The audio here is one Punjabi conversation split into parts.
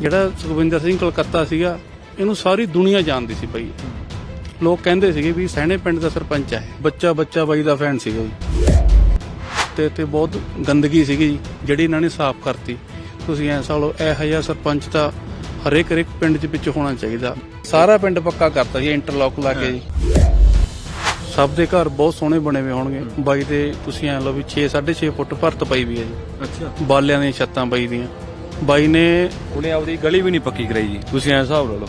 ਜਿਹੜਾ ਸੁਖਵਿੰਦਰ ਸਿੰਘ ਕਲਕੱਤਾ ਸੀਗਾ ਇਹਨੂੰ ਸਾਰੀ ਦੁਨੀਆ ਜਾਣਦੀ ਸੀ ਭਾਈ ਲੋਕ ਕਹਿੰਦੇ ਸੀਗੇ ਵੀ ਸਹਿਣੇ ਪਿੰਡ ਦਾ ਸਰਪੰਚ ਹੈ। ਬੱਚਾ ਬੱਚਾ ਬਾਈ ਦਾ ਫੈਨ ਸੀਗਾ ਜੀ। ਤੇ ਤੇ ਬਹੁਤ ਗੰਦਗੀ ਸੀਗੀ ਜੀ, ਜਿਹੜੀ ਇਹਨਾਂ ਨੇ ਸਾਫ਼ ਕਰਤੀ। ਤੁਸੀਂ ਐਂ ਸਾਲੋ ਇਹੋ ਜਿਹਾ ਸਰਪੰਚ ਤਾਂ ਹਰੇਕ ਹਰੇਕ ਪਿੰਡ ਦੇ ਵਿੱਚ ਹੋਣਾ ਚਾਹੀਦਾ। ਸਾਰਾ ਪਿੰਡ ਪੱਕਾ ਕਰਤਾ ਜੀ ਇੰਟਰਲੌਕ ਲਾ ਕੇ ਜੀ। ਸਭ ਦੇ ਘਰ ਬਹੁਤ ਸੋਹਣੇ ਬਣੇ ਹੋਏ ਹੋਣਗੇ। ਬਾਈ ਦੇ ਤੁਸੀਂ ਐਂ ਲਓ ਵੀ 6 6.5 ਫੁੱਟ ਭਰਤ ਪਈ ਵੀ ਹੈ ਜੀ। ਅੱਛਾ। ਬਾਲਿਆਂ ਦੀਆਂ ਛੱਤਾਂ ਬਾਈ ਦੀਆਂ। ਬਾਈ ਨੇ ਉਹਨੇ ਆਪਦੀ ਗਲੀ ਵੀ ਨਹੀਂ ਪੱਕੀ ਕਰਾਈ ਜੀ। ਤੁਸੀਂ ਐਂ ਹਿਸਾਬ ਲਾ ਲਓ।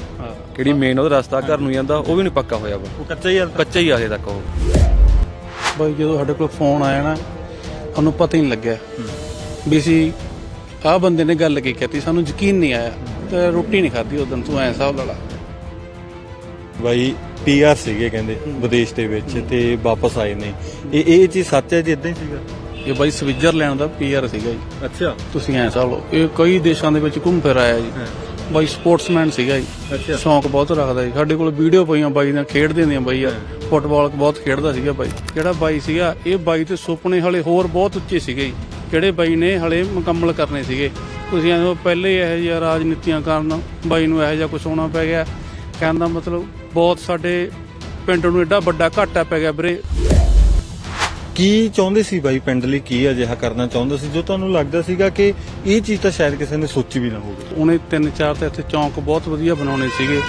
ਕਿਹੜੀ ਮੇਨ ਉਹਦਾ ਰਸਤਾ ਘਰ ਨੂੰ ਜਾਂਦਾ ਉਹ ਵੀ ਨਹੀਂ ਪੱਕਾ ਹੋਇਆ ਵਾ। ਉਹ ਕੱਚਾ ਹੀ ਆ। ਕੱਚਾ ਹੀ ਆ ਹਜੇ ਤੱਕ ਉਹ। ਬਾਈ ਜਦੋਂ ਸਾਡੇ ਕੋਲ ਫੋਨ ਆਇਆ ਨਾ ਸਾਨੂੰ ਪਤਾ ਹੀ ਨਹੀਂ ਲੱਗਿਆ। ਵੀ ਸੀ ਆਹ ਬੰਦੇ ਨੇ ਗੱਲ ਕੀ ਕਹਤੀ ਸਾਨੂੰ ਯਕੀਨ ਨਹੀਂ ਆਇਆ। ਤੇ ਰੋਟੀ ਨਹੀਂ ਖਾਧੀ ਉਦੋਂ ਤੂੰ ਐਂ ਹਿਸਾਬ ਲਾ ਲਾ। ਬਾਈ ਪੀਆਰ ਸੀਗੇ ਕਹਿੰਦੇ ਵਿਦੇਸ਼ ਦੇ ਵਿੱਚ ਤੇ ਵਾਪਸ ਆਏ ਨੇ। ਇਹ ਇਹ ਚੀਜ਼ ਸੱਚ ਹੈ ਜੀ ਇਦਾਂ ਹੀ ਸੀਗਾ? ਇਹ ਬਾਈ ਸਵਿਟਜ਼ਰਲੈਂਡ ਦਾ ਪੀਆਰ ਸੀਗਾ ਜੀ। ਅੱਛਾ। ਤੁਸੀਂ ਐਂ ਹਿਸਾਬ ਲਓ ਇਹ ਕਈ ਦੇਸ਼ਾਂ ਦੇ ਵਿੱਚ ਘੁੰਮ ਫਿਰ ਆਇਆ ਜੀ। ਬਾਈ ਸਪੋਰਟਸਮੈਨ ਸੀਗਾ ਜੀ। ਅੱਛਾ। ਸ਼ੌਂਕ ਬਹੁਤ ਰੱਖਦਾ ਜੀ। ਸਾਡੇ ਕੋਲ ਵੀਡੀਓ ਪਈਆਂ ਬਾਈ ਨਾਲ ਖੇਡਦੇ ਹੁੰਦੀਆਂ ਬਾਈ ਆ। ਫੁੱਟਬਾਲ ਬਹੁਤ ਖੇਡਦਾ ਸੀਗਾ ਬਾਈ। ਜਿਹੜਾ ਬਾਈ ਸੀਗਾ ਇਹ ਬਾਈ ਦੇ ਸੁਪਨੇ ਹਲੇ ਹੋਰ ਬਹੁਤ ਉੱਚੇ ਸੀਗੇ ਜੀ। ਜਿਹੜੇ ਬਾਈ ਨੇ ਹਲੇ ਮੁਕੰਮਲ ਕਰਨੇ ਸੀਗੇ। ਤੁਸੀਂ ਐਂ ਪਹਿਲੇ ਹੀ ਇਹੋ ਜਿਹਾ ਰਾਜਨੀਤੀਆਂ ਕਾਰਨ ਬਾਈ ਨੂੰ ਇਹੋ ਜਿਹਾ ਕੁਝ ਹੋਣਾ ਪੈ ਗਿਆ। ਕਹਿਣ ਦਾ ਮਤਲਬ ਬਹੁਤ ਸਾਡੇ ਪਿੰਡ ਨੂੰ ਐਡਾ ਵੱਡਾ ਘਾਟਾ ਪੈ ਗਿਆ ਵੀਰੇ। ਕੀ ਚਾਹੁੰਦੇ ਸੀ ਬਾਈ ਪਿੰਡ ਲਈ? ਕੀ ਅਜਿਹਾ ਕਰਨਾ ਚਾਹੁੰਦੇ ਸੀ? ਜੋ ਤੁਹਾਨੂੰ ਲੱਗਦਾ ਸੀਗਾ ਕਿ ਇਹ ਚੀਜ਼ ਤਾਂ ਸ਼ਾਇਦ ਕਿਸੇ ਨੇ ਸੋਚੀ ਵੀ ਨਾ ਹੋਵੇ। ਉਹਨੇ ਤਿੰਨ ਚਾਰ ਤੇ ਇੱਥੇ ਚੌਂਕ ਬਹੁਤ ਵਧੀਆ ਬਣਾਉਣੇ ਸੀਗੇ।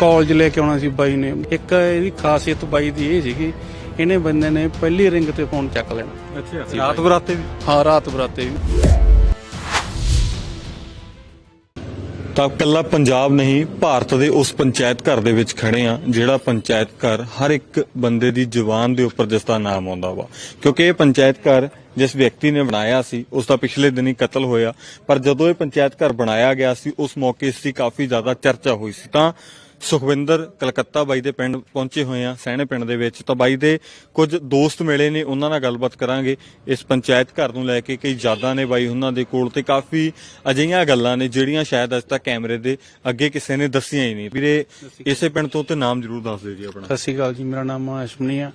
ਕਾਲਜ ਲੈ ਕੇ ਆਉਣਾ ਸੀ ਬਾਈ ਨੇ। ਇੱਕ ਇਹਦੀ ਖਾਸੀਅਤ ਬਾਈ ਦੀ ਇਹ ਸੀਗੀ ਇਹਨੇ ਬੰਦੇ ਨੇ ਪਹਿਲੀ ਰਿੰਗ ਤੇ ਫੋਨ ਚੱਕ ਲੈਣਾ। ਅੱਛਾ। ਰਾਤ ਬਰਾਤੇ ਵੀ? ਹਾਂ ਰਾਤ ਬਰਾਤੇ ਵੀ। ਤਾਂ ਕੱਲਾ ਪੰਜਾਬ ਨਹੀਂ, ਭਾਰਤ ਦੇ ਉਸ ਪੰਚਾਇਤ ਘਰ ਦੇ ਵਿੱਚ ਖੜੇ ਆ ਜਿਹੜਾ ਪੰਚਾਇਤ ਘਰ ਹਰ ਇੱਕ ਬੰਦੇ ਦੀ ਜ਼ੁਬਾਨ ਦੇ ਉੱਪਰ ਜਿਸ ਦਾ ਨਾਮ ਆਉਂਦਾ ਵਾ। ਕਿਉਂਕਿ ਇਹ ਪੰਚਾਇਤ ਘਰ ਜਿਸ ਵਿਅਕਤੀ ਨੇ ਬਣਾਇਆ ਸੀ, ਉਸ ਦਾ ਪਿਛਲੇ ਦਿਨੀ ਕਤਲ ਹੋਇਆ, ਪਰ ਜਦੋਂ ਇਹ ਪੰਚਾਇਤ ਘਰ ਬਣਾਇਆ ਗਿਆ ਸੀ, ਉਸ ਮੌਕੇ ਇਸ ਦੀ ਕਾਫੀ ਜ਼ਿਆਦਾ ਚਰਚਾ ਹੋਈ ਸੀ। ਤਾਂ ਸੁਖਵਿੰਦਰ ਕਲਕੱਤਾ ਬਾਈ ਦੇ ਪਿੰਡ ਪਹੁੰਚੇ ਹੋਏ ਆ ਸਹਿਣੇ ਪਿੰਡ ਦੇ ਵਿੱਚ। ਤਾਂ ਬਾਈ ਦੇ ਕੁਝ ਦੋਸਤ ਮਿਲੇ ਨੇ ਉਹਨਾਂ ਨਾਲ ਗੱਲਬਾਤ ਕਰਾਂਗੇ। ਇਸ ਪੰਚਾਇਤ ਘਰ ਨੂੰ ਲੈ ਕੇ ਕਈ ਯਾਦਾਂ ਨੇ ਬਾਈ ਉਹਨਾਂ ਦੇ ਕੋਲ ਤੇ ਕਾਫੀ ਅਜਿਹੀਆਂ ਗੱਲਾਂ ਨੇ ਜਿਹੜੀਆਂ ਸ਼ਾਇਦ ਅੱਜ ਤੱਕ ਕੈਮਰੇ ਦੇ ਅੱਗੇ ਕਿਸੇ ਨੇ ਦੱਸੀਆਂ ਹੀ ਨਹੀਂ। ਵੀਰੇ ਇਸੇ ਪਿੰਡ ਤੋਂ ਤੇ ਨਾਮ ਜ਼ਰੂਰ ਦੱਸ ਦਿਓ ਜੀ ਆਪਣਾ। ਸਤਿ ਸ਼੍ਰੀ ਅਕਾਲ ਜੀ ਮੇਰਾ ਨਾਮ ਅਸ਼ਮਨੀ ਆ।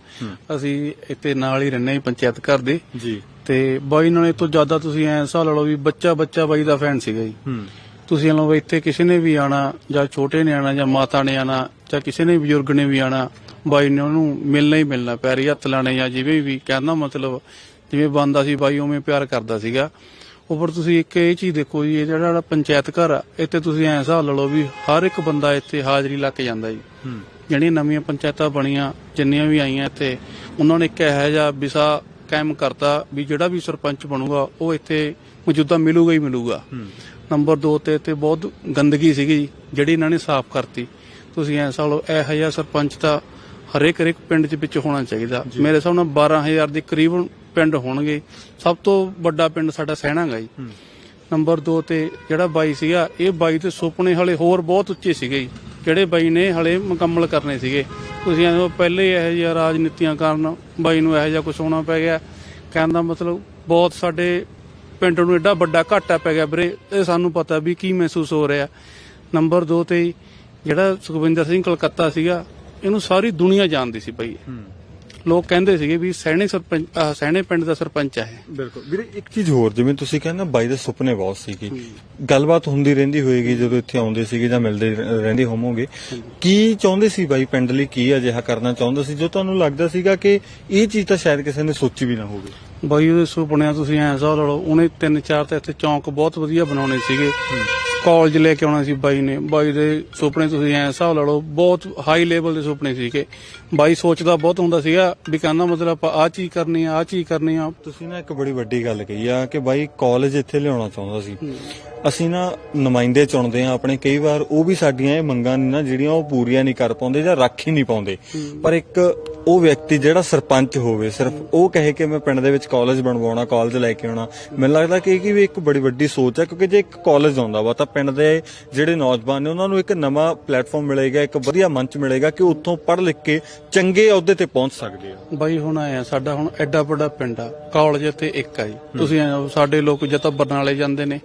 ਅਸੀਂ ਇੱਥੇ ਨਾਲ ਹੀ ਰਹਿੰਦੇ ਹਾਂ ਪੰਚਾਇਤ ਘਰ ਦੇ। ਜੀ। ਤੇ ਬਾਈ ਨਾਲ ਇਹ ਤੋਂ ਜ਼ਿਆਦਾ ਤੁਸੀਂ ਐਂ ਹਿਸਾਬ ਲਾ ਲਓ ਵੀ ਬੱਚਾ ਬੱਚਾ ਬਾਈ ਦਾ ਫੈਨ ਸੀਗਾ ਜੀ। ਹੂੰ। ਤੁਸੀਂ ਵੀ ਇੱਥੇ ਕਿਸੇ ਨੇ ਵੀ ਆਣਾ ਜਾਂ ਛੋਟੇ ਨੇ ਆਣਾ ਜਾਂ ਮਾਤਾ ਨੇ ਆਣਾ ਜਾਂ ਕਿਸੇ ਨੇ ਬਜ਼ੁਰਗ ਨੇ ਵੀ ਆਣਾ ਬਾਈ ਨੇ ਉਹਨੂੰ ਮਿਲਣਾ ਹੀ ਮਿਲਣਾ ਪੈਰੀ ਹੱਥ ਲਾਣੇ ਜਾਂ ਜਿਵੇਂ ਵੀ ਕਹਿੰਦਾ ਮਤਲਬ ਜਿਵੇਂ ਬੰਦਾ ਸੀ ਬਾਈ ਉਵੇਂ ਪਿਆਰ ਕਰਦਾ ਸੀਗਾ। ਉੱਪਰ ਤੁਸੀਂ ਇੱਕ ਇਹ ਚੀਜ਼ ਦੇਖੋ ਜੀ ਇਹ ਜਿਹੜਾ ਪੰਚਾਇਤ ਘਰ ਆ ਇੱਥੇ ਤੁਸੀਂ ਐਂ ਹਿਸਾਬ ਲਾ ਲਓ ਵੀ ਹਰ ਇੱਕ ਬੰਦਾ ਇੱਥੇ ਹਾਜ਼ਰੀ ਲਾ ਕੇ ਜਾਂਦਾ ਜੀ। ਜਿਹੜੀਆਂ ਨਵੀਆਂ ਪੰਚਾਇਤਾਂ ਬਣੀਆਂ ਜਿੰਨੀਆਂ ਵੀ ਆਈਆਂ ਇੱਥੇ ਉਹਨਾਂ ਨੇ ਇੱਕ ਇਹੋ ਜਿਹਾ ਵਿਸਾ ਕਾਇਮ ਕਰਤਾ ਵੀ ਜਿਹੜਾ ਵੀ ਸਰਪੰਚ ਬਣੂਗਾ ਉਹ ਇੱਥੇ ਮੌਜੂਦਾ ਮਿਲੂਗਾ ਹੀ ਮਿਲੂਗਾ। ਨੰਬਰ 2 ਤੇ ਇੱਥੇ ਬਹੁਤ ਗੰਦਗੀ ਸੀਗੀ ਜਿਹੜੀ ਇਹਨਾਂ ਨੇ ਸਾਫ਼ ਕਰਤੀ। ਤੁਸੀਂ ਐਂ ਸਾਲੋ ਇਹੋ ਜਿਹਾ ਸਰਪੰਚ ਤਾਂ ਹਰੇਕ ਹਰੇਕ ਪਿੰਡ ਦੇ ਵਿੱਚ ਹੋਣਾ ਚਾਹੀਦਾ। ਮੇਰੇ ਹਿਸਾਬ ਨਾਲ 12000 ਦੇ ਕਰੀਬਨ ਪਿੰਡ ਹੋਣਗੇ। ਸਭ ਤੋਂ ਵੱਡਾ ਪਿੰਡ ਸਾਡਾ ਸਹਿਣਾਗਾ ਜੀ। ਨੰਬਰ 2 ਤੇ ਜਿਹੜਾ ਬਾਈ ਸੀਗਾ ਇਹ ਬਾਈ ਦੇ ਸੁਪਨੇ ਹਲੇ ਹੋਰ ਬਹੁਤ ਉੱਚੇ ਸੀਗੇ ਜਿਹੜੇ ਬਾਈ ਨੇ ਹਲੇ ਮੁਕੰਮਲ ਕਰਨੇ ਸੀਗੇ। ਤੁਸੀਂ ਲਓ ਪਹਿਲੇ ਇਹੋ ਜਿਹਾ ਰਾਜਨੀਤੀਆਂ ਕਾਰਨ ਬਾਈ ਨੂੰ ਇਹੋ ਜਿਹਾ ਕੁਝ ਹੋਣਾ ਪੈ ਗਿਆ। ਕਹਿਣ ਦਾ ਮਤਲਬ ਬਹੁਤ ਸਾਡੇ ਪਿੰਡ ਨੂੰ ਐਡਾ ਵੱਡਾ ਘਾਟਾ ਪੈ ਗਿਆ ਵੀਰੇ ਇਹ ਸਾਨੂੰ ਪਤਾ ਵੀ ਕੀ ਮਹਿਸੂਸ ਹੋ ਰਿਹਾ। ਨੰਬਰ 2 ਤੇ ਜਿਹੜਾ ਸੁਖਵਿੰਦਰ ਸਿੰਘ ਕਲਕੱਤਾ ਸੀਗਾ ਇਹਨੂੰ ਸਾਰੀ ਦੁਨੀਆ ਜਾਣਦੀ ਸੀ ਬਾਈ। ਲੋਕ ਕਹਿੰਦੇ ਸੀਗੇ ਵੀ ਸਹਿਣੇ ਸਰਪੰਚ ਸਹਿਣੇ ਪਿੰਡ ਦਾ ਸਰਪੰਚ ਹੈ ਬਿਲਕੁਲ। ਵੀਰੇ ਇੱਕ ਚੀਜ਼ ਹੋਰ ਜਿਵੇਂ ਤੁਸੀਂ ਕਹਿੰਦੇ ਬਾਈ ਦੇ ਸੁਪਨੇ ਬਹੁਤ ਸੀਗੇ ਗੱਲਬਾਤ ਹੁੰਦੀ ਰਹਿੰਦੀ ਹੋਏਗੀ ਜਦੋਂ ਇੱਥੇ ਆਉਂਦੇ ਸੀਗੇ ਜਾਂ ਮਿਲਦੇ ਰਹਿੰਦੇ ਹੋਵੋਗੇ। ਕੀ ਚਾਹੁੰਦੇ ਸੀ ਬਾਈ ਪਿੰਡ ਲਈ? ਕੀ ਅਜਿਹਾ ਕਰਨਾ ਚਾਹੁੰਦੇ ਸੀ? ਜੋ ਤੁਹਾਨੂੰ ਲੱਗਦਾ ਸੀਗਾ ਕਿ ਇਹ ਚੀਜ਼ ਤਾਂ ਸ਼ਾਇਦ ਕਿਸੇ ਨੇ ਸੋਚੀ ਵੀ ਨਾ ਹੋਵੇ। ਬਾਈ ਉਹਦੇ ਸੁਪਨਿਆਂ ਤੁਸੀਂ ਐਂ ਹਿਸਾਬ ਲਾ ਲਓ, ਉਹਨੇ ਤਿੰਨ ਚਾਰ ਤਾਂ ਇੱਥੇ ਚੌਂਕ ਬਹੁਤ ਵਧੀਆ ਬਣਾਉਣੇ ਸੀਗੇ। ਕਾਲਜ ਲੈ ਕੇ ਆਉਣਾ ਸੀ ਬਾਈ ਨੇ। ਬਾਈ ਦੇ ਸੁਪਨੇ ਤੁਸੀਂ ਐਂ ਹਿਸਾਬ ਲਾ ਲਓ, ਬਹੁਤ ਹਾਈ ਲੈਵਲ ਦੇ ਸੁਪਨੇ ਸੀਗੇ। ਬਾਈ ਸੋਚਦਾ ਬਹੁਤ ਹੁੰਦਾ ਸੀਗਾ ਵੀ ਕਹਿੰਦਾ ਮਤਲਬ ਆਪਾਂ ਆਹ ਚੀਜ਼ ਕਰਨੀ ਆ, ਆਹ ਚੀਜ਼ ਕਰਨੀ ਆ। ਤੁਸੀਂ ਨਾ ਇੱਕ ਬੜੀ ਵੱਡੀ ਗੱਲ ਕਹੀ ਆ ਕਿ ਬਾਈ ਕਾਲਜ ਇੱਥੇ ਲਿਆਉਣਾ ਚਾਹੁੰਦਾ ਸੀ। ਅਸੀਂ ਨਾ ਨੁਮਾਇੰਦੇ ਚੁਣਦੇ ਆ ਆਪਣੇ, ਕਈ ਵਾਰ ਉਹ ਵੀ ਸਾਡੀਆਂ ਇਹ ਮੰਗਾਂ ਨੇ ਨਾ ਜਿਹੜੀਆਂ ਉਹ ਪੂਰੀਆਂ ਨਹੀਂ ਕਰ ਪਾਉਂਦੇ ਜਾਂ ਰੱਖ ਹੀ ਨਹੀਂ ਪਾਉਂਦੇ। ਪਰ ਇੱਕ ਉਹ ਵਿਅਕਤੀ ਜਿਹੜਾ ਸਰਪੰਚ ਹੋਵੇ, ਸਿਰਫ ਉਹ ਕਹੇ ਕਿ ਮੈਂ ਪਿੰਡ ਦੇ ਵਿੱਚ ਕਾਲਜ ਬਣਵਾਉਣਾ ਕਾਲਜ ਲੈ ਕੇ ਆਉਣਾ। ਮੈਨੂੰ ਲੱਗਦਾ ਕਿ ਇਹ ਵੀ ਇੱਕ ਬੜੀ ਵੱਡੀ ਸੋਚ ਹੈ ਕਿਉਂਕਿ ਜੇ ਇੱਕ ਕਾਲਜ ਆਉਂਦਾ ਵਾ ਤਾਂ ਪਿੰਡ ਦੇ ਜਿਹੜੇ ਨੌਜਵਾਨ ਨੇ ਉਹਨਾਂ ਨੂੰ ਇੱਕ ਨਵਾਂ ਪਲੇਟਫਾਰਮ ਮਿਲੇਗਾ ਇੱਕ ਵਧੀਆ ਮੰਚ ਮਿਲੇਗਾ ਕਿ ਉੱਥੋਂ ਪੜ੍ਹ ਲਿਖ ਕੇ ਚੰਗੇ ਅਹੁਦੇ ਤੇ ਪਹੁੰਚ ਸਕਦੇ ਆ। ਬਾਈ ਹੁਣ ਆਇਆ ਸਾਡਾ ਹੁਣ ਐਡਾ ਵੱਡਾ ਪਿੰਡ ਆ ਕਾਲਜ ਤੇ ਇੱਕ ਆ ਜੀ। ਤੁਸੀਂ ਸਾਡੇ ਲੋਕ ਜਾਂ ਤਾਂ ਬਰਨਾਲੇ ਜਾਂਦੇ ਨੇ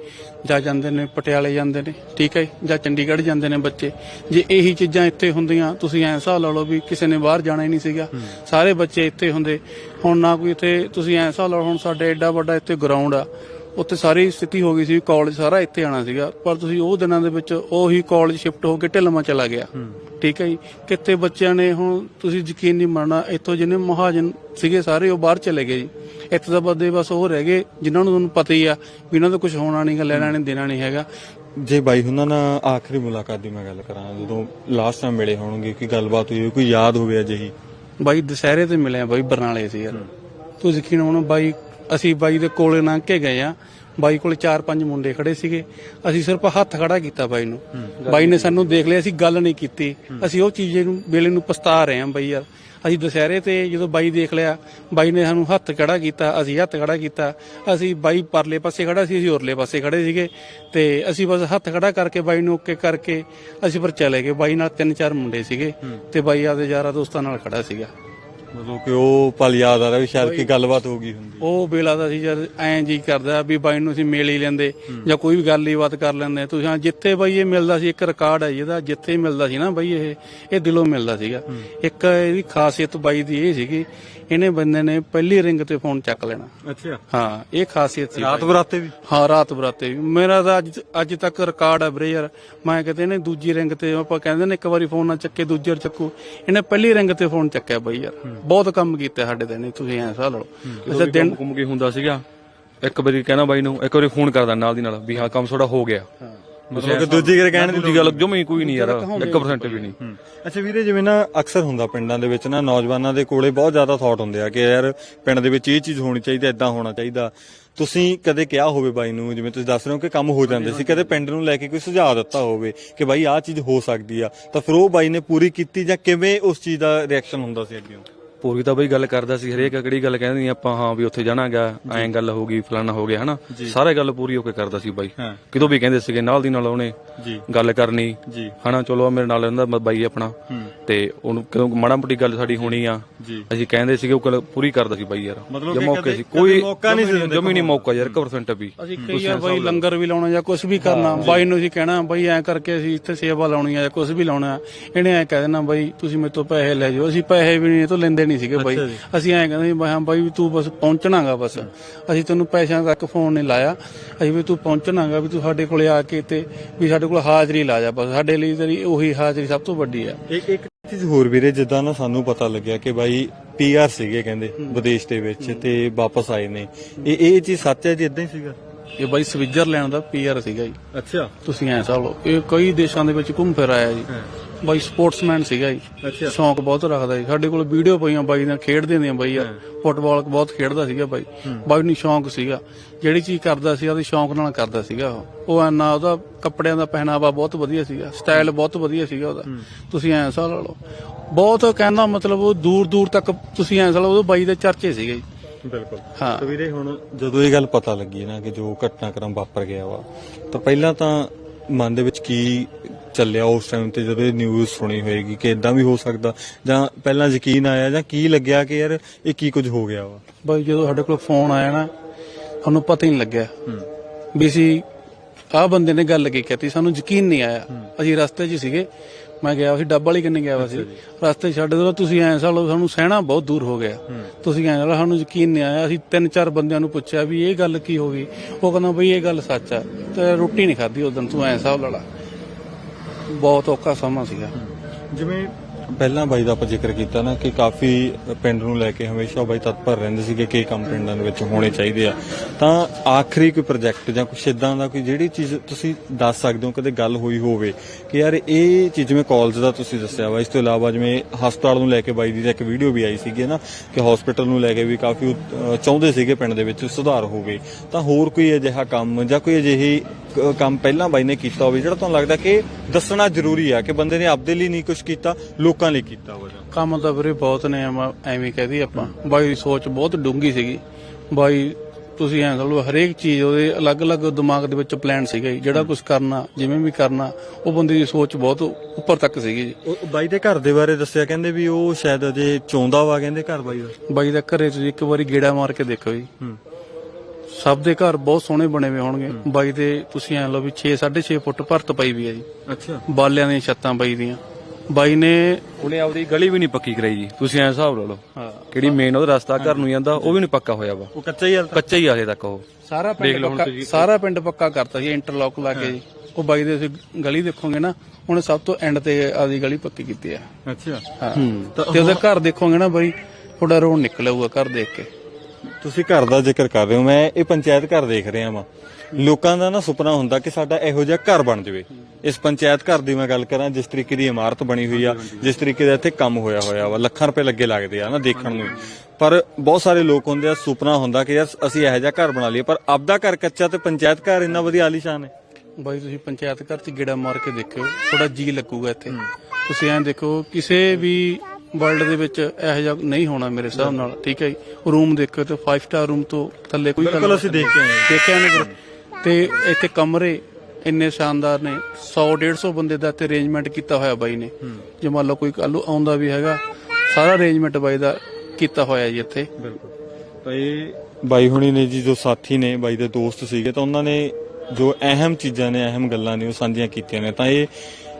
ਜਾਂ ਜਾਂਦੇ ਨੇ ਪਟਿਆਲੇ ਜਾਂਦੇ ਨੇ ਠੀਕ ਹੈ ਜੀ, ਜਾਂ ਚੰਡੀਗੜ੍ਹ ਜਾਂਦੇ ਨੇ ਬੱਚੇ। ਜੇ ਇਹੀ ਚੀਜ਼ਾਂ ਇੱਥੇ ਹੁੰਦੀਆਂ ਤੁਸੀਂ ਐਂ ਹਿਸਾਬ ਲਾ ਲਓ ਵੀ ਕਿਸੇ ਨੇ ਬਾਹਰ ਜਾਣਾ ਹੀ ਨਹੀਂ ਸੀਗਾ। ਸਾਰੇ ਬੱਚੇ ਇੱਥੇ ਹੁੰਦੇ। ਹੁਣ ਨਾ ਕੋਈ ਇੱਥੇ ਤੁਸੀਂ ਐਂ ਹਿਸਾਬ ਲਾ ਲਓ ਹੁਣ ਸਾਡੇ ਐਡਾ ਵੱਡਾ ਇੱਥੇ ਗਰਾਊਂਡ ਆ। ਉੱਥੇ ਸਾਰੀ ਸਥਿਤੀ ਹੋ ਗਈ ਸੀ ਕਾਲਜ ਸਾਰਾ ਇੱਥੇ ਆਣਾ ਸੀਗਾ। ਪਰ ਤੁਸੀਂ ਉਹ ਦਿਨਾਂ ਦੇ ਵਿੱਚ ਉਹੀ ਕਾਲਜ ਸ਼ਿਫਟ ਹੋ ਕੇ ਢਿਲਮਾ ਚਲਾ ਗਿਆ। ਠੀਕ ਹੈ ਜੀ? ਕਿਤੇ ਬੱਚਿਆਂ ਨੇ ਹੁਣ ਤੁਸੀਂ ਯਕੀਨ ਨਹੀਂ ਮੰਨਣਾ ਇੱਥੋਂ ਜਿਹਨੇ ਮਹਾਜਨ ਸੀਗੇ ਸਾਰੇ ਉਹ ਬਾਹਰ ਚਲੇ ਗਏ ਜੀ। ਇੱਥੇ ਤਾਂ ਬੰਦੇ ਬਸ ਉਹ ਰਹਿ ਗਏ ਜਿਨ੍ਹਾਂ ਨੂੰ ਤੁਹਾਨੂੰ ਪਤਾ ਹੀ ਆ ਵੀ ਇਹਨਾਂ ਦਾ ਕੁਝ ਹੋਣਾ ਨਹੀਂਗਾ ਲੈਣਾ ਨਹੀਂ ਦੇਣਾ ਨਹੀਂ ਹੈਗਾ। ਜੇ ਬਾਈ ਉਹਨਾਂ ਨਾਲ ਆਖਰੀ ਮੁਲਾਕਾਤ ਦੀ ਮੈਂ ਗੱਲ ਕਰਾਂ ਜਦੋਂ ਲਾਸਟ ਟਾਈਮ ਮਿਲੇ ਹੋਣਗੇ ਕੋਈ ਗੱਲਬਾਤ ਹੋਈ ਕੋਈ ਯਾਦ ਹੋਵੇ ਅਜਿਹੀ? ਬਾਈ ਦੁਸਹਿਰੇ ਤੇ ਮਿਲਿਆ ਬਾਈ ਬਰਨਾਲੇ ਸੀ ਯਾਰ। ਤੂੰ ਯਕੀਨ ਹੁਣ ਬਾਈ ਅਸੀਂ ਬਾਈ ਦੇ ਕੋਲੇ ਲੰਘ ਕੇ ਗਏ ਆ। ਬਾਈ ਕੋਲੇ ਚਾਰ ਪੰਜ ਮੁੰਡੇ ਖੜੇ ਸੀਗੇ। ਅਸੀਂ ਸਿਰਫ ਹੱਥ ਖੜਾ ਕੀਤਾ ਬਾਈ ਨੂੰ। ਬਾਈ ਨੇ ਸਾਨੂੰ ਦੇਖ ਲਿਆ ਅਸੀਂ ਗੱਲ ਨਹੀਂ ਕੀਤੀ। ਅਸੀਂ ਉਹ ਚੀਜ਼ ਨੂੰ ਵੇਲੇ ਨੂੰ ਪਛਤਾ ਰਹੇ ਆ ਬਾਈ ਯਾਰ। ਅਸੀਂ ਦੁਸਹਿਰੇ ਤੇ ਜਦੋਂ ਬਾਈ ਦੇਖ ਲਿਆ ਬਾਈ ਨੇ ਸਾਨੂੰ ਹੱਥ ਖੜਾ ਕੀਤਾ ਅਸੀਂ ਹੱਥ ਖੜਾ ਕੀਤਾ। ਅਸੀਂ ਬਾਈ ਪਰਲੇ ਪਾਸੇ ਖੜਾ ਸੀ ਅਸੀਂ ਉਰਲੇ ਪਾਸੇ ਖੜੇ ਸੀਗੇ। ਤੇ ਅਸੀਂ ਬਸ ਹੱਥ ਖੜਾ ਕਰਕੇ ਬਾਈ ਨੂੰ ਓਕੇ ਕਰਕੇ ਅਸੀਂ ਫਿਰ ਚਲੇ ਗਏ। ਬਾਈ ਨਾਲ ਤਿੰਨ ਚਾਰ ਮੁੰਡੇ ਸੀਗੇ। ਤੇ ਬਾਈ ਆਪਦੇ ਯਾਰਾਂ ਦੋਸਤਾਂ ਨਾਲ ਖੜਾ ਸੀਗਾ। ਮਤਲਬ ਕਿ ਉਹ ਪਲ ਯਾਦ ਆ ਰਿਹਾ ਵੀ ਸ਼ਾਇਦ ਕੀ ਗੱਲਬਾਤ ਹੋ ਗਈ ਹੁੰਦੀ। ਉਹ ਵੇਲਾ ਦਾ ਸੀ ਜਦ ਐਂ ਜੀ ਕਰਦਾ ਵੀ ਬਾਈ ਨੂੰ ਅਸੀਂ ਮੇਲ ਹੀ ਲੈਂਦੇ ਜਾਂ ਕੋਈ ਵੀ ਗੱਲ ਹੀ ਬਾਤ ਕਰ ਲੈਂਦੇ। ਤੁਸੀਂ ਹਾਂ ਜਿੱਥੇ ਬਾਈ ਇਹ ਮਿਲਦਾ ਸੀ ਇੱਕ ਰਿਕਾਰਡ ਹੈ ਇਹਦਾ ਜਿੱਥੇ ਮਿਲਦਾ ਸੀ ਨਾ ਬਾਈ ਇਹ ਇਹ ਦਿਲੋਂ ਮਿਲਦਾ ਸੀਗਾ। ਇੱਕ ਇਹਦੀ ਖਾਸੀਅਤ ਬਾਈ ਦੀ ਇਹ ਸੀਗੀ ਇਹਨੇ ਬੰਦੇ ਨੇ ਪਹਿਲੀ ਰਿੰਗ ਤੇ ਫੋਨ ਚੱਕ ਲੈਣਾ। ਅੱਛਾ। ਹਾਂ ਇਹ ਖਾਸੀਅਤ ਸੀ ਰਾਤ ਬਰਾਤੇ ਵੀ? ਹਾਂ ਰਾਤ ਬਰਾਤੇ ਵੀ। ਮੇਰਾ ਤਾਂ ਅੱਜ ਅੱਜ ਤੱਕ ਰਿਕਾਰਡ ਹੈ ਵੀਰੇ ਯਾਰ। ਮੈਂ ਕਿਤੇ ਇਹਨੇ ਦੂਜੀ ਰਿੰਗ ਤੇ ਆਪਾਂ ਕਹਿੰਦੇ ਨੇ ਇੱਕ ਵਾਰੀ ਫੋਨ ਨਾ ਚੱਕੇ ਦੂਜੀ ਵਾਰ ਚੱਕੂ। ਇਹਨੇ ਪਹਿਲੀ ਰਿੰਗ ਤੇ ਫੋਨ ਚੱਕਿਆ ਬਈ ਯਾਰ। ਬਹੁਤ ਕੰਮ ਕੀਤਾ ਸਾਡੇ ਤੇ ਨਹੀਂ ਤੁਸੀਂ ਐਂ ਸਾਹ ਲਓ। ਅੱਛਾ ਦਿਨ ਘੁੰਮ ਕੇ ਹੁੰਦਾ ਸੀਗਾ ਇੱਕ ਵਾਰੀ ਕਹਿਣਾ ਬਾਈ ਨੂੰ ਇੱਕ ਵਾਰੀ ਫੋਨ ਕਰਦਾ ਨਾਲ ਦੀ ਨਾਲ ਵੀ ਹਾਂ ਕੰਮ ਥੋੜਾ ਹੋ ਗਿਆ। ਮਤਲਬ ਕਿ ਦੂਜੀ ਗੱਲ ਕਹਿਣ ਦੀ ਦੂਜੀ ਗੱਲ ਜਮੀ ਕੋਈ ਨਹੀਂ ਯਾਰ 1% ਵੀ ਨਹੀਂ। ਅੱਛਾ ਵੀਰੇ ਜਿਵੇਂ ਨਾ ਅਕਸਰ ਹੁੰਦਾ ਪਿੰਡਾਂ ਦੇ ਵਿੱਚ ਨਾ ਨੌਜਵਾਨਾਂ ਦੇ ਕੋਲੇ ਬਹੁਤ ਜ਼ਿਆਦਾ ਥਾਟ ਹੁੰਦੇ ਆ ਕਿ ਯਾਰ ਪਿੰਡ ਦੇ ਵਿੱਚ ਇਹ ਚੀਜ਼ ਹੋਣੀ ਚਾਹੀਦੀ ਐਦਾਂ ਹੋਣਾ ਚਾਹੀਦਾ। ਤੁਸੀਂ ਕਦੇ ਕਿਹਾ ਹੋਵੇ ਬਾਈ ਨੂੰ ਜਿਵੇਂ ਤੁਸੀਂ ਦੱਸ ਰਹੇ ਹੋ ਕਿ ਕੰਮ ਹੋ ਜਾਂਦੇ ਸੀ ਕਦੇ ਪਿੰਡ ਨੂੰ ਲੈ ਕੇ ਕੋਈ ਸੁਝਾਅ ਦਿੱਤਾ ਹੋਵੇ ਕਿ ਬਾਈ ਆਹ ਚੀਜ਼ ਹੋ ਸਕਦੀ ਆ ਤਾਂ ਫਿਰ ਉਹ ਬਾਈ ਨੇ ਪੂਰੀ ਕੀਤੀ ਜਾਂ ਕਿਵੇਂ ਉਸ ਚੀਜ਼ ਦਾ ਰਿਐਕਸ਼ਨ ਹੁੰਦਾ ਸੀ ਅੱਗੇ? ਪੂਰੀ ਤਾਂ ਬਈ ਗੱਲ ਕਰਦਾ ਸੀ ਹਰੇਕ ਕਿਹੜੀ ਗੱਲ ਕਹਿੰਦੀ ਆਪਾਂ ਹਾਂ ਵੀ ਉੱਥੇ ਜਾਣਾਗਾ ਐਂ ਗੱਲ ਹੋ ਗਈ ਫਲਾਣਾ ਹੋ ਗਿਆ ਹਨਾ? ਸਾਰੇ ਗੱਲ ਪੂਰੀ ਹੋ ਕੇ ਕਰਦਾ ਸੀ ਬਾਈ। ਕਿਦੋਂ ਵੀ ਕਹਿੰਦੇ ਸੀਗੇ ਨਾਲ ਦੀ ਨਾਲ ਉਹਨੇ ਗੱਲ ਕਰਨੀ। ਹਨਾ ਚਲੋ ਮੇਰੇ ਨਾਲ ਰਹਿੰਦਾ ਮ- ਬਾਈ ਆਪਣਾ। ਤੇ ਉਹਨੂੰ ਕਦੋਂ ਮਾੜਾ ਮੋਟੀ ਗੱਲ ਸਾਡੀ ਹੋਣੀ ਆ। ਅਸੀਂ ਕਹਿੰਦੇ ਸੀਗੇ ਉਹ ਗੱਲ ਪੂਰੀ ਕਰਦਾ ਸੀ ਬਾਈ ਯਾਰ। ਮਤਲਬ ਮੌਕੇ ਸੀ। ਕੋਈ ਮੌਕਾ ਨਹੀਂ ਸੀ ਜਮੀ ਨਹੀਂ ਮੌਕਾ ਯਾਰ 1% ਵੀ। ਅਸੀਂ ਕਈ ਆ ਬਾਈ ਲੰਗਰ ਵੀ ਲਾਉਣਾ ਜਾਂ ਕੁਝ ਵੀ ਕਰਨਾ ਬਾਈ ਨੂੰ ਅਸੀਂ ਕਹਿਣਾ ਬਾਈ ਐਂ ਕਰਕੇ ਅਸੀਂ ਇੱਥੇ ਸੇਵਾ ਲਾਉਣੀ ਆ ਜਾਂ ਕੁਝ ਵੀ ਲਾਉਣਾ ਇਹਨੇ ਐਂ ਕਹਿ ਦੇਣਾ ਬਾਈ ਤੁਸੀਂ ਮੇਰੇ ਤੋਂ ਪੈਸੇ ਲੈ ਜਾਓ ਅਸੀਂ ਪੈਸੇ ਵੀ ਨਹੀਂ ਇਹ ਤੋਂ ਲੈਂਦੇ ਨਹੀਂ ਸੀਗੇ ਬਾਈ। ਅਸੀਂ ਐਂ ਕਹਿੰਦੇ ਸੀ ਬਾਈ ਹਾਂ ਬਾਈ ਵੀ ਤੂੰ ਬਸ ਪਹੁੰਚਣਾਗਾ ਬਸ। ਅਸੀਂ ਤੈਨੂੰ ਪੈਸਿਆਂ ਤੱਕ ਫੋਨ ਨਹੀਂ ਲਾਇਆ। ਅਸੀਂ ਵੀ ਤੂੰ ਪਹੁੰਚਣਾਗਾ ਵੀ ਤੂੰ ਸਾਡੇ ਕੋਲੇ ਆ ਕੇ ਤੇ ਵੀ ਸਾਡੇ ਕੋਲ ਹਾਜ਼ਰੀ ਲਾ ਜਾ ਬਸ। ਸਾਡੇ ਲਈ ਤੇਰੀ ਉਹੀ ਹਾਜ਼ਰੀ ਸਭ ਤੋਂ ਵੱਡੀ ਆ। ਇੱਕ ਇੱਕ ਚੀਜ਼ ਹੋਰ ਵੀਰੇ ਜਿੱਦਾਂ ਨਾ ਸਾਨੂੰ ਪਤਾ ਲੱਗਿਆ ਕਿ ਬਾਈ ਪੀਆਰ ਸੀਗੇ ਕਹਿੰਦੇ ਵਿਦੇਸ਼ ਦੇ ਵਿੱਚ ਤੇ ਵਾਪਸ ਆਏ ਨੇ। ਇਹ ਇਹ ਚੀਜ਼ ਸੱਚ ਹੈ ਜੀ ਇਦਾਂ ਹੀ ਸੀਗਾ? ਇਹ ਬਾਈ ਸਵਿਟਜ਼ਰਲੈਂਡ ਦਾ ਪੀਆਰ ਸੀਗਾ ਜੀ। ਅੱਛਾ। ਤੁਸੀਂ ਐਂ ਲਓ ਇਹ ਕਈ ਦੇਸ਼ਾਂ ਦੇ ਵਿੱਚ ਘੁੰਮ ਫਿਰ ਆਇਆ ਜੀ। ਬਾਈ ਸਪੋਰਟਸਮੈਨ ਸੀਗਾ ਜੀ। ਅੱਛਾ। ਸ਼ੌਂਕ ਬਹੁਤ ਰੱਖਦਾ ਜੀ। ਸਾਡੇ ਕੋਲ ਵੀਡੀਓ ਪਈਆਂ ਬਾਈ ਨਾਲ ਖੇਡਦੇ ਨੇ ਬਾਈ ਯਾਰ। ਫੁੱਟਬਾਲ ਬਹੁਤ ਖੇਡਦਾ ਸੀਗਾ ਬਾਈ। ਬਾਈ ਨੂੰ ਸ਼ੌਂਕ ਸੀਗਾ। ਜਿਹੜੀ ਚੀਜ਼ ਕਰਦਾ ਸੀ ਉਹਦੀ ਸ਼ੌਂਕ ਨਾਲ ਕਰਦਾ ਸੀਗਾ ਉਹ। ਉਹ ਐਨਾ ਉਹਦਾ ਕੱਪੜਿਆਂ ਦਾ ਪਹਿਨਾਵਾ ਬਹੁਤ ਵਧੀਆ ਸੀਗਾ। ਸਟਾਈਲ ਬਹੁਤ ਵਧੀਆ ਸੀਗਾ ਉਹਦਾ। ਤੁਸੀਂ ਐਂ ਸਾਹ ਲਾ ਲਓ। ਬਹੁਤ ਕਹਿੰਦਾ ਮਤਲਬ ਉਹ ਦੂਰ ਦੂਰ ਤੱਕ ਤੁਸੀਂ ਐਂ ਸਾਹ ਲਓ ਉਹ ਬਾਈ ਦੇ ਚਰਚੇ ਸੀਗੇ ਜੀ। ਬਿਲਕੁਲ। ਹਾਂ। ਤਾਂ ਵੀਰੇ ਹੁਣ ਜਦੋਂ ਇਹ ਗੱਲ ਪਤਾ ਲੱਗੀ ਨਾ ਕਿ ਜੋ ਘਟਨਾਕ੍ਰਮ ਵਾਪਰ ਗਿਆ ਵਾ ਤਾਂ ਪਹਿਲਾਂ ਤਾਂ ਮਨ ਦੇ ਵਿੱਚ ਕੀ ਚੱਲਿਆ ਉਸ ਟਾਈਮ ਤੇ ਜਦੋਂ ਇਹ ਨਿਊਜ਼ ਸੁਣੀ ਹੋਏਗੀ ਕਿ ਇਦਾਂ ਵੀ ਹੋ ਸਕਦਾ। ਜਾਂ ਪਹਿਲਾਂ ਯਕੀਨ ਆਇਆ ਜਾਂ ਕੀ ਲੱਗਿਆ ਕਿ ਯਾਰ ਇਹ ਕੀ ਕੁਝ ਹੋ ਗਿਆ ਵਾ? ਬਾਈ ਜਦੋਂ ਸਾਡੇ ਕੋਲ ਫੋਨ ਆਇਆ ਨਾ ਸਾਨੂੰ ਪਤਾ ਹੀ ਨਹੀਂ ਲੱਗਿਆ। ਵੀ ਅਸੀਂ ਆਹ ਬੰਦੇ ਨੇ ਗੱਲ ਕੀ ਕਹਤੀ ਸਾਨੂੰ ਯਕੀਨ ਨਹੀਂ ਆਇਆ। ਅਸੀਂ ਰਸਤੇ 'ਚ ਸੀਗੇ। ਮੈਂ ਗਿਆ ਸੀ ਡੱਬ ਵਾਲੀ ਕਿੰਨੇ ਗਿਆ ਵਾ ਸੀ। ਰਸਤੇ ਛੱਡ ਦੋ ਤੁਸੀਂ ਐਂ ਸਾਲੋ ਸਾਨੂੰ ਸਹਿਣਾ ਬਹੁਤ ਦੂਰ ਹੋ ਗਿਆ। ਤੁਸੀਂ ਐਂ ਸਾਲੋ ਸਾਨੂੰ ਯਕੀਨ ਨਹੀਂ ਆਇਆ। ਅਸੀਂ ਤਿੰਨ ਚਾਰ ਬੰਦਿਆਂ ਨੂੰ ਪੁੱਛਿਆ ਵੀ ਇਹ ਗੱਲ ਕੀ ਹੋ ਗਈ? ਉਹ ਕਹਿੰਦਾ ਬਈ ਇਹ ਗੱਲ ਸੱਚ ਆ। ਤੇ ਰੋਟੀ ਨਹੀਂ ਖਾਧੀ ਉਦੋਂ ਤੂੰ ਐਂ ਸਾਹ ਲੜਾ ਬਹੁਤ ਔਖਾ ਸਮਾਂ ਸੀਗਾ। ਜਿਵੇਂ ਪਹਿਲਾਂ ਬਾਈ ਦਾ ਆਪਾਂ ਜ਼ਿਕਰ ਕੀਤਾ ਨਾ ਕਿ ਕਾਫੀ ਪਿੰਡ ਨੂੰ ਲੈ ਕੇ ਹਮੇਸ਼ਾ ਬਾਈ ਤਤਪਰ ਰਹਿੰਦੇ ਸੀਗੇ ਕਿ ਕੰਮ ਪਿੰਡਾਂ ਦੇ ਵਿੱਚ ਹੋਣੇ ਚਾਹੀਦੇ ਆ। ਤਾਂ ਆਖਰੀ ਕੋਈ ਪ੍ਰੋਜੈਕਟ ਜਾਂ ਕੁਛ ਇਦਾਂ ਦਾ ਕੋਈ ਜਿਹੜੀ ਚੀਜ਼ ਤੁਸੀਂ ਦੱਸ ਸਕਦੇ ਹੋ ਕਦੇ ਗੱਲ ਹੋਈ ਹੋਵੇ ਕਿ ਯਾਰ ਇਹ ਚੀਜ਼ ਜਿਵੇਂ ਕਾਲਜ ਦਾ ਤੁਸੀਂ ਦੱਸਿਆ ਵਾ ਇਸ ਤੋਂ ਇਲਾਵਾ ਜਿਵੇਂ ਹਸਪਤਾਲ ਨੂੰ ਲੈ ਕੇ ਬਾਈ ਦੀ ਇੱਕ ਵੀਡੀਓ ਵੀ ਆਈ ਸੀਗੀ ਨਾ ਕਿ ਹਸਪੀਟਲ ਨੂੰ ਲੈ ਕੇ ਵੀ ਕਾਫੀ ਚਾਹੁੰਦੇ ਸੀਗੇ ਪਿੰਡ ਦੇ ਵਿੱਚ ਸੁਧਾਰ ਹੋਵੇ। ਤਾਂ ਹੋਰ ਕੋਈ ਅਜਿਹਾ ਕੰਮ ਜਾਂ ਕੋਈ ਅਜਿਹੀ ਕੰਮ ਪਹਿਲਾਂ ਬਾਈ ਨੇ ਕੀਤਾ ਹੋਵੇ ਜਿਹੜਾ ਤੁਹਾਨੂੰ ਲੱਗਦਾ ਕਿ ਦੱਸਣਾ ਜ਼ਰੂਰੀ ਆ ਕਿ ਬੰਦੇ ਨੇ ਆਪਦੇ ਲਈ ਨਹੀਂ ਕੁਝ ਕੀਤਾ ਲੋਕਾਂ ਲਈ ਕੀਤਾ ਹੋਵੇ। ਕੰਮ ਤਾਂ ਵੀਰੇ ਬਹੁਤ ਨੇ ਐਵੇਂ ਐਵੇਂ ਕਹਦੀ ਆਪਾਂ। ਬਾਈ ਦੀ ਸੋਚ ਬਹੁਤ ਡੂੰਗੀ ਸੀਗੀ। ਬਾਈ ਤੁਸੀਂ ਐਂ ਸਮਝੋ ਹਰੇਕ ਚੀਜ਼ ਉਹਦੇ ਅਲੱਗ-ਅਲੱਗ ਦਿਮਾਗ ਦੇ ਵਿੱਚ ਪਲਾਨ ਸੀਗਾ ਜੀ। ਜਿਹੜਾ ਕੁਝ ਕਰਨਾ ਜਿਵੇਂ ਵੀ ਕਰਨਾ ਉਹ ਬੰਦੇ ਦੀ ਸੋਚ ਬਹੁਤ ਉੱਪਰ ਤੱਕ ਸੀਗੀ ਜੀ। ਉਹ ਬਾਈ ਦੇ ਘਰ ਦੇ ਬਾਰੇ ਦੱਸਿਆ ਕਹਿੰਦੇ ਵੀ ਉਹ ਸ਼ਾਇਦ ਅਜੇ ਚਾਹੁੰਦਾ ਵਾ ਕਹਿੰਦੇ ਘਰ ਬਾਈ ਦਾ। ਬਾਈ ਦਾ ਘਰੇ ਤੁਸੀਂ ਇੱਕ ਵਾਰੀ ਗੇੜਾ ਮਾਰ ਕੇ ਦੇਖੋ ਜੀ। ਹੂੰ। ਸਭ ਦੇ ਘਰ ਬਹੁਤ ਸੋਹਣੇ ਬਣੇ ਹੋਏ ਹੋਣਗੇ। ਬਾਈ ਦੇ ਤੁਸੀਂ ਐਂ ਲਓ ਵੀ 6 6.5 ਫੁੱਟ ਭਰਤ ਪਈ ਵੀ ਹੈ ਜੀ। ਅੱਛਾ। ਬਾਲਿਆਂ ਦੀਆਂ ਛੱਤਾਂ ਬਾਈ ਦੀਆਂ। ਬਾਈ ਨੇ ਉਹਨੇ ਆਪਦੀ ਗਲੀ ਵੀ ਨਹੀਂ ਪੱਕੀ ਕਰਾਈ ਜੀ। ਤੁਸੀਂ ਐਂ ਹਿਸਾਬ ਲਾ ਲਓ। ਹਾਂ। ਕਿਹੜੀ ਮੇਨ ਉਹਦਾ ਰਸਤਾ ਘਰ ਨੂੰ ਜਾਂਦਾ ਉਹ ਵੀ ਨਹੀਂ ਪੱਕਾ ਹੋਇਆ ਵਾ। ਉਹ ਕੱਚਾ ਹੀ ਹਾਲ ਕੱਚਾ ਹੀ ਹਲੇ ਤੱਕ ਉਹ। ਸਾਰਾ ਪਿੰਡ ਪੱਕਾ। ਸਾਰਾ ਪਿੰਡ ਪੱਕਾ ਕਰਤਾ ਸੀ ਇੰਟਰਲੌਕ ਲਾ ਕੇ। ਜੀ ਉਹ ਬਾਈ ਦੇ ਤੁਸੀਂ ਗਲੀ ਦੇਖੋਗੇ ਨਾ ਉਹਨੇ ਸਭ ਤੋਂ ਐਂਡ ਤੇ ਆਦੀ ਗਲੀ ਪੱਕੀ ਕੀਤੀ ਆ। ਅੱਛਾ। ਹਾਂ। ਤੇ ਉਹਦਾ ਘਰ ਦੇਖੋਗੇ ਨਾ ਬਾਈ ਤੁਹਾਡਾ ਰੋਣ ਨਿਕਲੂਗਾ ਘਰ ਦੇਖ ਕੇ। ਤੁਸੀਂ ਘਰ ਦਾ ਜ਼ਿਕਰ ਕਰ ਰਹੇ ਹੋ, ਮੈਂ ਇਹ ਪੰਚਾਇਤ ਘਰ ਦੇਖ ਰਿਹਾ ਵਾਂ। ਲੋਕਾਂ ਦਾ ਨਾ ਸੁਪਨਾ ਹੁੰਦਾ ਕਿ ਸਾਡਾ ਇਹੋ ਜਿਹਾ ਘਰ ਬਣ ਜਾਵੇ। ਇਸ ਪੰਚਾਇਤ ਘਰ ਦੀ ਮੈਂ ਗੱਲ ਕਰਾਂ, ਜਿਸ ਤਰੀਕੇ ਦੀ ਇਮਾਰਤ ਬਣੀ ਹੋਈ ਆ, ਜਿਸ ਤਰੀਕੇ ਦਾ ਇੱਥੇ ਕੰਮ ਹੋਇਆ ਹੋਇਆ ਵਾ, ਲੱਖਾਂ ਰੁਪਏ ਲੱਗੇ ਲੱਗਦੇ ਆ ਨਾ ਦੇਖਣ ਨੂੰ। ਪਰ ਬਹੁਤ ਸਾਰੇ ਲੋਕ ਹੁੰਦੇ ਆ, ਸੁਪਨਾ ਹੁੰਦਾ ਕਿ ਯਾਰ ਅਸੀਂ ਇਹੋ ਜਿਹਾ ਘਰ ਬਣਾ ਲਈਏ, ਪਰ ਆਪਦਾ ਘਰ ਕੱਚਾ ਤੇ ਪੰਚਾਇਤ ਘਰ ਇੰਨਾ ਵਧੀਆ ਆਲੀਸ਼ਾਨ ਹੈ। ਬਾਈ, ਤੁਸੀਂ ਪੰਚਾਇਤ ਘਰ 'ਚ ਗੇੜਾ ਮਾਰ ਕੇ ਦੇਖਿਓ ਥੋੜਾ ਜੀ ਲੱਗੂਗਾ ਇੱਥੇ। ਤੁਸੀਂ ਐਂ ਦੇਖੋ, ਕਿਸੇ ਵੀ ਵਰਲਡ ਦੇ ਵਿੱਚ ਇਹੋ ਜਿਹਾ ਨਹੀਂ ਹੋਣਾ ਮੇਰੇ ਹਿਸਾਬ ਨਾਲ ਠੀਕ ਹੈ ਜੀ? ਰੂਮ ਦੇਖੋ ਤੇ 5 ਸਟਾਰ ਰੂਮ ਤੋਂ ਥੱਲੇ ਕੋਈ ਬਿਲਕੁਲ ਅਸੀਂ ਦੇਖ ਕੇ ਆਏ ਹਾਂ। ਦੇਖਿਆ ਨੇ ਵੀਰੇ ਤੇ ਇੱਥੇ ਕਮਰੇ ਇੰਨੇ ਸ਼ਾਨਦਾਰ ਨੇ 100 150 ਬੰਦੇ ਦਾ ਇੱਥੇ ਅਰੇਂਜਮੈਂਟ ਕੀਤਾ ਹੋਇਆ ਬਾਈ ਨੇ। ਜੇ ਮੰਨ ਲਓ ਕੋਈ ਕੱਲੂ ਆਉਂਦਾ ਵੀ ਹੈਗਾ ਸਾਰਾ ਅਰੇਂਜਮੈਂਟ ਬਾਈ ਦਾ ਕੀਤਾ ਹੋਇਆ ਜੀ ਇੱਥੇ। ਬਿਲਕੁਲ। ਤਾਂ ਇਹ ਬਾਈ ਹੁਣੀ ਨੇ ਜੀ ਜੋ ਸਾਥੀ ਨੇ ਬਾਈ ਦੇ ਦੋਸਤ ਸੀਗੇ ਤਾਂ ਉਹਨਾਂ ਨੇ ਜੋ ਅਹਿਮ ਚੀਜ਼ਾਂ ਨੇ ਅਹਿਮ ਗੱਲਾਂ ਨੇ ਉਹ ਸਾਂਝੀਆਂ ਕੀਤੀਆਂ ਨੇ। ਤਾਂ ਇਹ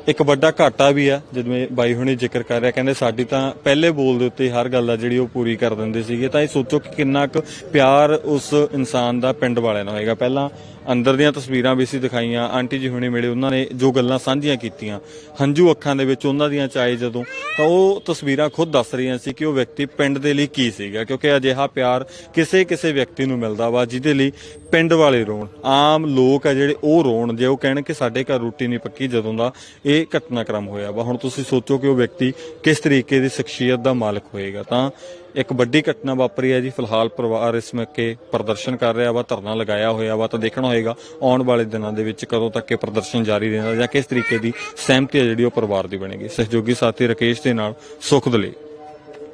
ਇੱਕ ਵੱਡਾ ਘਾਟਾ ਵੀ ਆ, ਜਿਵੇਂ ਬਾਈ ਹੁਣੀ ਜ਼ਿਕਰ ਕਰ ਰਿਹਾ, ਕਹਿੰਦੇ ਸਾਡੀ ਤਾਂ ਪਹਿਲੇ ਬੋਲ ਦੇ ਉੱਤੇ ਹਰ ਗੱਲ ਆ ਜਿਹੜੀ ਉਹ ਪੂਰੀ ਕਰ ਦਿੰਦੇ ਸੀਗੇ, ਤਾਂ ਇਹ ਸੋਚੋ ਕਿ ਕਿੰਨਾ ਕੁ ਪਿਆਰ ਉਸ ਇਨਸਾਨ ਦਾ ਪਿੰਡ ਵਾਲਿਆਂ ਨਾਲ ਹੋਏਗਾ ਪਹਿਲਾਂ ਅੰਦਰ ਦੀਆਂ ਤਸਵੀਰਾਂ ਵੀ ਸੀ ਦਿਖਾਈਆਂ, ਆਂਟੀ ਜੀ ਹੁਣੇ ਮਿਲੇ, ਉਹਨਾਂ ਨੇ ਜੋ ਗੱਲਾਂ ਸਾਂਝੀਆਂ ਕੀਤੀਆਂ, ਹੰਝੂ ਅੱਖਾਂ ਦੇ ਵਿੱਚ ਉਹਨਾਂ ਦੀਆਂ ਚਾਏ ਜਦੋਂ, ਤਾਂ ਉਹ ਤਸਵੀਰਾਂ ਖੁਦ ਦੱਸ ਰਹੀਆਂ ਸੀ ਕਿ ਉਹ ਵਿਅਕਤੀ ਪਿੰਡ ਦੇ ਲਈ ਕੀ ਸੀਗਾ, ਕਿਉਂਕਿ ਅਜਿਹਾ ਪਿਆਰ ਕਿਸੇ ਕਿਸੇ ਵਿਅਕਤੀ ਨੂੰ ਮਿਲਦਾ ਵਾ, ਜਿਹਦੇ ਲਈ ਪਿੰਡ ਵਾਲੇ ਰੋਣ, ਆਮ ਲੋਕ ਆ ਜਿਹੜੇ ਉਹ ਰੋਣ, ਜੇ ਉਹ ਕਹਿਣ ਕਿ ਸਾਡੇ ਘਰ ਰੋਟੀ ਨਹੀਂ ਪੱਕੀ ਜਦੋਂ ਦਾ ਇਹ ਘਟਨਾਕ੍ਰਮ ਹੋਇਆ ਵਾ। ਹੁਣ ਤੁਸੀਂ ਸੋਚੋ ਕਿ ਉਹ ਵਿਅਕਤੀ ਕਿਸ ਤਰੀਕੇ ਦੀ ਸ਼ਖਸੀਅਤ ਦਾ ਮਾਲਕ ਹੋਏਗਾ। ਤਾਂ ਇੱਕ ਵੱਡੀ ਘਟਨਾ ਵਾਪਰੀ ਹੈ ਜੀ। ਫਿਲਹਾਲ ਪਰਿਵਾਰ ਇਸ ਮੌਕੇ ਪ੍ਰਦਰਸ਼ਨ ਕਰ ਰਿਹਾ ਵਾ, ਧਰਨਾ ਲਗਾਇਆ ਹੋਇਆ ਵਾ। ਤਾਂ ਦੇਖਣਾ ਹੋਏਗਾ, ਆਉਣ ਵਾਲੇ ਦਿਨਾਂ ਦੇ ਵਿੱਚ ਕਦੋਂ ਤੱਕ ਇਹ ਪ੍ਰਦਰਸ਼ਨ ਜਾਰੀ ਰਹਿੰਦਾ ਜਾਂ ਕਿਸ ਤਰੀਕੇ ਦੀ ਸਹਿਮਤੀ ਹੈ ਜਿਹੜੀ ਉਹ ਪਰਿਵਾਰ ਦੀ ਬਣੇਗੀ। ਸਹਿਯੋਗੀ ਸਾਥੀ ਰਕੇਸ਼ ਦੇ ਨਾਲ ਸੁਖ ਦਲੇ